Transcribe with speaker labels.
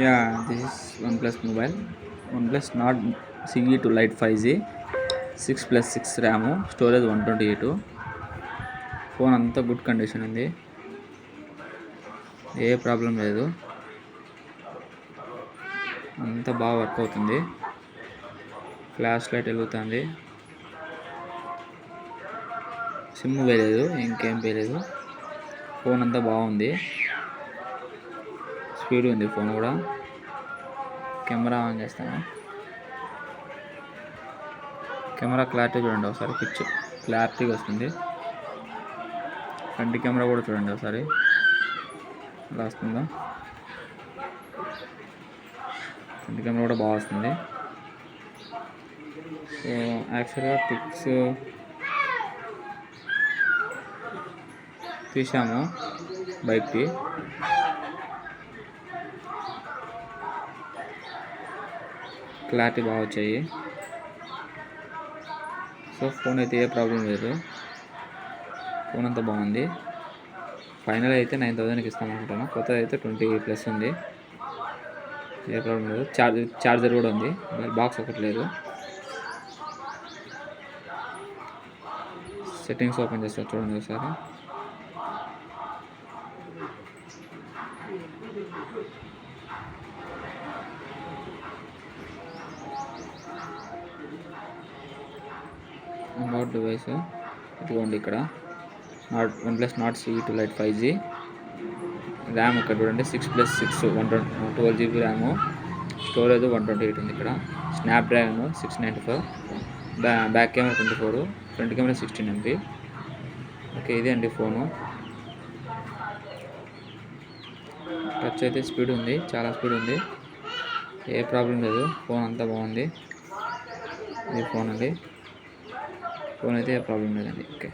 Speaker 1: Yeah this is one plus mobile one plus Nord Nord CE to Lite 5G, 6 plus 6 RAM, storage one twenty eight phone అంతా good condition ఉంది. ఏ problem లేదు. అంతా బాగా work అవుతుంది. Flash light వెలుగుతుంది. SIM వేయలేదు ఇంకేం వేయలేదు. ఫోన్ అంతా బాగుంది. స్పీడ్ ఉంది ఫోన్ కూడా. కెమెరా ఆన్ చేస్తాను. కెమెరా క్లారిటీ చూడండి ఒకసారి పిక్చర్ క్లారిటీగా వస్తుంది. ఫ్రంట్ కెమెరా కూడా చూడండి ఒకసారి. ఎలా వస్తుందో ఫ్రంట్ కెమెరా కూడా బాగా వస్తుంది. సో యాక్చువల్గా పిక్స్ తీసాము బైక్కి. క్లారిటీ బాగా వచ్చాయి. సో ఫోన్ అయితే ఏ ప్రాబ్లం లేదు. ఫోన్ అంతా బాగుంది. ఫైనల్ అయితే నైన్ థౌజండ్కి ఇస్తామనుకుంటాను కొత్తది అయితే ట్వంటీ ప్లస్ ఉంది. ఏ ప్రాబ్లం లేదు. చార్జర్ చార్జర్ కూడా ఉంది. బాక్స్ ఒకటి లేదు. సెట్టింగ్స్ ఓపెన్ చేస్తారు చూడండి ఒకసారి. అబౌట్ డివైస్ ఇదిగోండి ఇక్కడ. Nord one plus Nord C two lite five G RAM ఇక్కడ చూడండి six plus six one twenty twelve GB RAM storage one twenty eight ఉంది ఇక్కడ. Snapdragon six ninety four బ్యా back camera twenty four front camera sixteen MP okay ఇదే అండి phone touch అయితే speed ఉంది చాలా స్పీడ్ ఉంది. ఏ ప్రాబ్లం లేదు ఫోన్ అంతా బాగుంది. ఇది ఫోన్ అండి. ఫోన్ అయితే ఏ ప్రాబ్లం లేదండి ఓకే